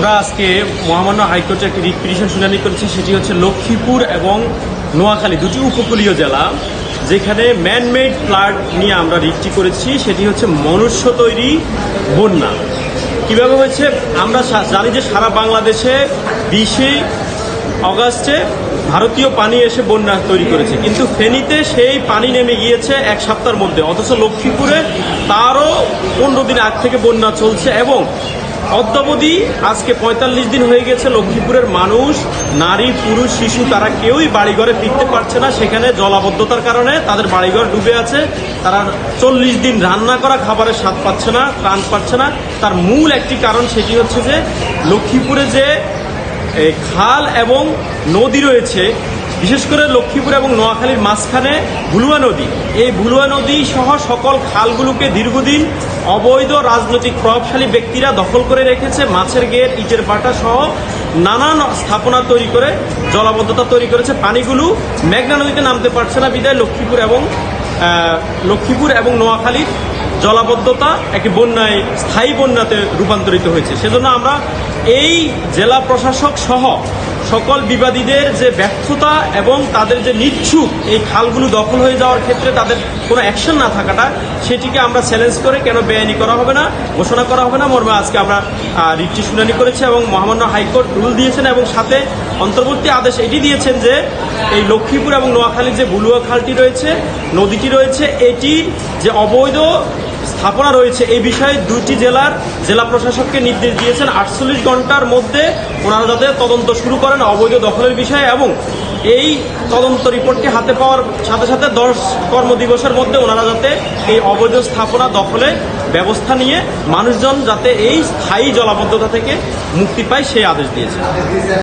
আমরা আজকে মহামান্য হাইকোর্টে একটি রিট পিটিশন শুনানি করেছি, সেটি হচ্ছে লক্ষ্মীপুর এবং নোয়াখালী, দুটি উপকূলীয় জেলা, যেখানে ম্যানমেড ফ্লাড নিয়ে আমরা রিটটি করেছি, সেটি হচ্ছে মনুষ্য তৈরি বন্যা। কীভাবে হয়েছে? আমরা জানি যে সারা বাংলাদেশে বিশে অগাস্টে ভারতীয় পানি এসে বন্যা তৈরি করেছে, কিন্তু ফেনীতে সেই পানি নেমে গিয়েছে এক সপ্তাহের মধ্যে, অথচ লক্ষ্মীপুরে তারও পনেরো দিন আগ থেকে বন্যা চলছে এবং অদ্যাবধি আজকে পঁয়তাল্লিশ দিন হয়ে গেছে লক্ষ্মীপুরের মানুষ, নারী, পুরুষ, শিশু, তারা কেউই বাড়িঘরে ফিরতে পারছে না। সেখানে জলাবদ্ধতার কারণে তাদের বাড়িঘর ডুবে আছে। তারা চল্লিশ দিন রান্না করা খাবারের স্বাদ পাচ্ছে না প্রাণ পাচ্ছে না। তার মূল একটি কারণ সেটি হচ্ছে যে, লক্ষ্মীপুরে যে খাল এবং নদী রয়েছে, বিশেষ করে লক্ষ্মীপুর এবং নোয়াখালীর মাঝখানে ভুলুয়া নদী। এই ভুলুয়া নদী সহ সকল খালগুলোকে দীর্ঘদিন অবৈধ রাজনৈতিক প্রভাবশালী ব্যক্তিরা দখল করে রেখেছে মাছের গেট, ইটের বাটা সহ নানান স্থাপনা তৈরি করে, জলাবদ্ধতা তৈরি করেছে। পানিগুলো মেঘনা নদীতে নামতে পারছে না বিদায়। লক্ষ্মীপুর এবং লক্ষ্মীপুর এবং নোয়াখালীর জলাবদ্ধতা একটি বন্যায়, স্থায়ী বন্যাতে রূপান্তরিত হয়েছে। সেজন্য আমরা এই জেলা প্রশাসক সহ সকল বিবাদীদের যে ব্যর্থতা এবং তাদের যে নিচ্ছুক এই খালগুলো দখল হয়ে যাওয়ার ক্ষেত্রে তাদের কোনো অ্যাকশন না থাকাটা, সেটিকে আমরা চ্যালেঞ্জ করে কেন বেআইনি করা হবে না, ঘোষণা করা হবে না, মর্মে আজকে আমরা রিটটি শুনানি করেছি এবং মহামান্য হাইকোর্ট রুল দিয়েছেন এবং সাথে অন্তর্বর্তী আদেশ এটি দিয়েছেন যে এই লক্ষ্মীপুর এবং নোয়াখালীর যে বুলুয়া খালটি রয়েছে, নদীটি রয়েছে, এটি যে অবৈধ স্থাপনা রয়েছে। এই বিষয়ে দুইটি জেলার জেলা প্রশাসককে নির্দেশ দিয়েছেন। আটচল্লিশ ঘণ্টার মধ্যে ওনারা যাতে তদন্ত শুরু করেন অবৈধ দখলের বিষয়ে এবং এই তদন্ত রিপোর্টকে হাতে পাওয়ার সাথে সাথে দশ কর্মদিবসের মধ্যে ওনারা যাতে এই অবৈধ স্থাপনা দখলে ব্যবস্থা নিয়ে মানুষজন যাতে এই স্থায়ী জলাবদ্ধতা থেকে মুক্তি পায় সেই আদেশ দিয়েছে